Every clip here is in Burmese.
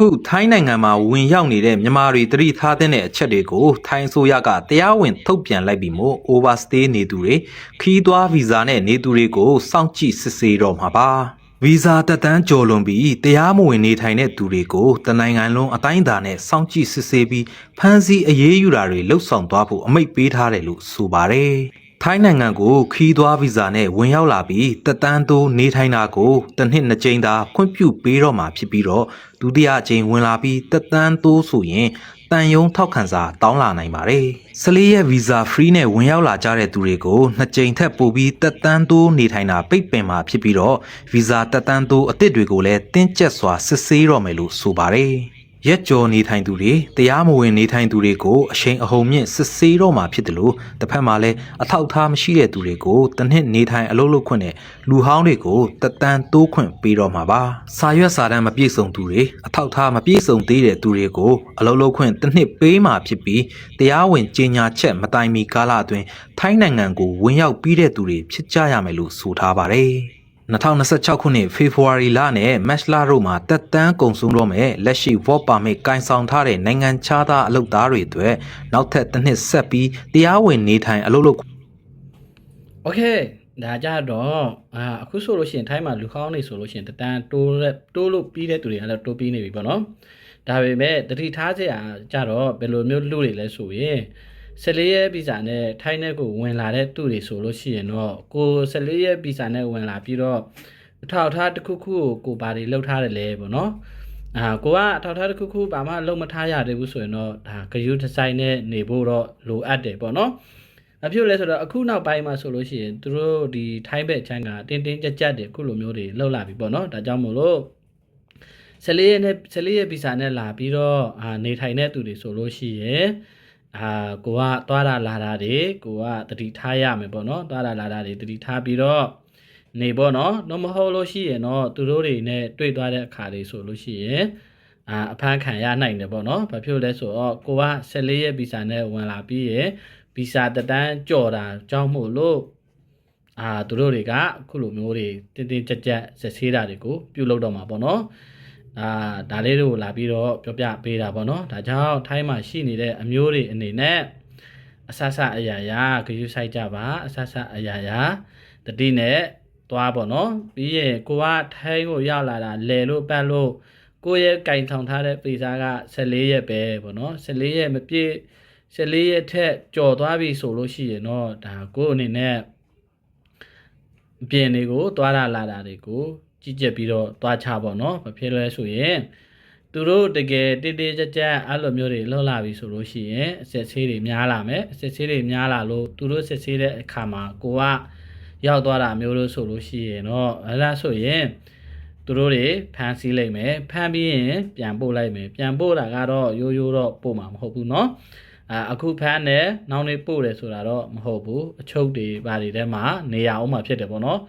ခုထိုင်းနိုင်ငံမှာဝင်ရောက်နေတဲ့မြန်မာတွေတတိထားတဲ့အချက်တွေကိုထိုင်းအစိုးရကတရားဝင်ထုတ်ပြန်လိုက်ပြီးမို့ overstay နေသူတွေခီးသွွားဗီဇာနဲ့နေသူတွေကိုစောင့်ကြည့်စစ်ဆေးတော့မှာပါဗီဇာတက်တန်းကျော်လွန်ပြီးတရားမဝင်နေထိုင်တဲ့သူတွေကိုတနိုင်ငံလုံးအတိုင်းအတာနဲ့စောင့်ကြည့်စစ်ဆေးပြီးဖမ်းဆီးအရေးယူတာတွေလှုပ်ဆောင်သွားဖို့အမိန့်ပေးထားတယ်လို့ဆိုပါတယ် ထိုင်းနိုင်ငံကိုခီးသွွားဗီဇာနဲ့ဝင်ရောက်လာပြီးတက်တန်းတိုးနေထိုင်တာကိုတစ်နှစ်နှစ်ကြိမ်သာခွင့်ပြုပေးတော့မှာဖြစ်ပြီးတော့ဒုတိယအကြိမ်ဝင်လာပြီးတက်တန်းတိုးဆိုရင်တန်ယုံထောက်ခံစာတောင်းလာနိုင်ပါတယ်။ဆလေးရဲ့ဗီဇာ free နဲ့ဝင်ရောက်လာကြတဲ့သူတွေကိုနှစ်ကြိမ်ထက်ပိုပြီးတက်တန်းတိုးနေထိုင်တာပိတ်ပင်မှာဖြစ်ပြီးတော့ဗီဇာတက်တန်းတိုးအသစ်တွေကိုလည်းတင်းကျပ်စွာစစ်ဆေးတော့မယ်လို့ဆိုပါတယ်။ ရက်ကျော်နေထိုင်သူတွေတရားမဝင်နေထိုင်သူတွေကိုအရှိန်အဟုန်မြင့်စစ်ဆေးတော့မှာဖြစ်တယ်လို့တစ်ဖက်မှာလည်းအထောက်အထားမရှိတဲ့သူတွေကိုတစ်နှစ်နေထိုင်အလုပ်လုပ်ခွင့်နဲ့လူဟောင်းတွေကိုတက်တန်းတိုးခွင့်ပေးတော့မှာပါစာရွက်စာတမ်းမပြည့်စုံသူတွေအထောက်အထားမပြည့်စုံသေးတဲ့သူတွေကိုအလုပ်လုပ်ခွင့်တစ်နှစ်ပေးမှာဖြစ်ပြီးတရားဝင်ကြေညာချက်မတိုင်မီကာလအတွင်းထိုင်းနိုင်ငံကိုဝင်ရောက်ပြီးတဲ့သူတွေဖြစ်ကြရမယ်လို့ဆိုထားပါတယ် 2026ခုနှစ်ဖေဖော်ဝါရီလနဲ့မတ်လတို့မှာတက်တန်းကုန်ဆုံးတော့မဲ့လက်ရှိ Work Permit ကင်ဆောင်ထားတဲ့နိုင်ငံခြားသားအလုပ်သားတွေအတွက်နောက်ထပ်တစ်နှစ်ဆက်ပြီးတရားဝင်နေထိုင်အလုပ်လုပ် Okay ဒါကြတော့အာအခုဆိုလို့ရှိရင်ထိုင်းမှာလူကောင်းနေဆိုလို့ရှိရင်တတန်တိုးရက်တိုးလို့ပြီးတဲ့သူတွေကလည်းတိုးပြီးနေပြီပေါ့နော်ဒါပေမဲ့တတိထားစရာကြတော့ဘယ်လိုမျိုးလူတွေလဲဆိုရင် 14ရက်ဗီဇာနဲ့ထိုင်းနဲ့ကိုဝင်လာတဲ့သူတွေဆိုလို့ရှိရင်တော့ကို14ရက်ဗီဇာနဲ့ဝင်လာပြီးတော့အထောက်အထားတစ်ခုခုကိုကိုဘာတွေလောက်ထားတယ်လဲပေါ့နော်အာကိုကအထောက်အထားတစ်ခုခုဘာမှလုံးမထားရသေးဘူးဆိုရင်တော့ဒါဂယူဒီဇိုင်းနဲ့နေဖို့တော့လိုအပ်တယ်ပေါ့နော်အဖြစ်လဲဆိုတော့အခုနောက်ပိုင်းမှာဆိုလို့ရှိရင်သူတို့ဒီထိုင်းဘက်ချမ်းကတင်းတင်းကြပ်ကြပ်တွေအခုလိုမျိုးတွေလှုပ်လာပြီပေါ့နော်ဒါကြောင့်မို့လို့14ရက်နဲ့14ရက်ဗီဇာနဲ့လာပြီးတော့အာနေထိုင်တဲ့သူတွေဆိုလို့ရှိရင် အာကိုကသွားတာလာတာတွေကိုကတတိထားရမယ်ပေါ့နော်သွားတာလာတာတွေတတိထားပြီးတော့နေပေါ့နော်တော့မဟုတ်လို့ရှိရင်တော့သူတို့တွေနဲ့တွေ့သွားတဲ့အခါတွေဆိုလို့ရှိရင်အာအဖမ်းခံရနိုင်တယ်ပေါ့နော်ဘာဖြစ်လို့လဲဆိုတော့ကိုက14ရက်ဗီဇာနဲ့ဝင်လာပြီးရင်ဗီဇာတက်တန်းကြော်တာကြောင်းမို့လို့အာသူတို့တွေကအခုလိုမျိုးတွေတင်းတင်းကြပ်ကြပ်ဆက်ဆေးတာတွေကိုပြုလုပ်တော့မှာပေါ့နော် အာဒါလေးတွေကိုလာပြီးတော့ပြောပြပေးတာပေါ့နော်ဒါကြောင့်ထိုင်းမှာရှိနေတဲ့အမျိုးတွေအနေနဲ့အဆဆအရာရာဂရုစိုက်ကြပါအဆဆအရာရာတတိနဲ့သွားပေါ့နော်ပြီးရင်ကိုကထိုင်းကိုရောက်လာတာလဲလို့ပတ်လို့ကိုယ့်ရဲ့ကင်ဆောင်ထားတဲ့ဗီဇာက14ရက်ပဲပေါ့နော်14ရက်မပြည့်14ရက်ထက်ကြော်သွားပြီဆိုလို့ရှိရင်တော့ဒါကိုယ့်အနေနဲ့အပြင်တွေကိုသွားတာလာတာတွေကို ကြည့်ကြက်ပြီးတော့သွားချပေါ့နော်မဖြစ်လဲဆိုရင်သူတို့တကယ်တိတိကျကျအဲ့လိုမျိုးတွေလှုပ်လာပြီဆိုလို့ရှိရင်အဆက်ဆေးတွေများလာမယ်အဆက်ဆေးတွေများလာလို့သူတို့ဆက်ဆေးတဲ့အခါမှာကိုကရောက်သွားတာမျိုးလို့ဆိုလို့ရှိရင်တော့အဲ့ဒါဆိုရင်သူတို့တွေဖမ်းဆီးလိုက်မယ်ဖမ်းပြီးရင်ပြန်ပို့လိုက်မယ်ပြန်ပို့တာကတော့ရိုးရိုးတော့ပို့မှာမဟုတ်ဘူးเนาะ အာအခုဖမ်းတယ်နောက်နေ့ပို့တယ်ဆိုတာတော့မဟုတ်ဘူးအချုပ်တွေဘာတွေထဲမှာနေရအောင်မှာဖြစ်တယ်ပေါ့နော်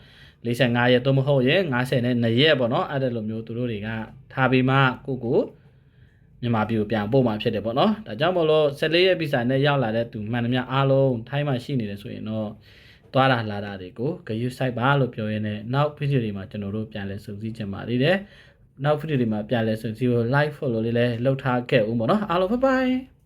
45ရက်တော့မဟုတ်ရင်90နဲ့2ရက်ပေါ့နော်အဲ့ဒါလိုမျိုးသူတို့တွေကထားပြီးမှကိုကိုမြန်မာပြည်ကိုပြန်ပို့မှာဖြစ်တယ်ပေါ့နော်ဒါကြောင့်မလို့14ရက်ဗီဇာနဲ့ရောက်လာတဲ့သူမှန်သမျှအားလုံးထိုင်းမှာရှိနေတယ်ဆိုရင်တော့သွားတာလာတာတွေကိုဂရုစိုက်ပါလို့ပြောရင်းနဲ့နောက်ဗီဒီယိုတွေမှာကျွန်တော်တို့ပြန်လဲစုံစည်းကြပါသေးတယ်နောက်ဗီဒီယိုတွေမှာပြန်လဲစုံစည်းဖို့ live follow လေးလည်းလုပ်ထားခဲ့ဦးပေါ့နော်အားလုံး bye bye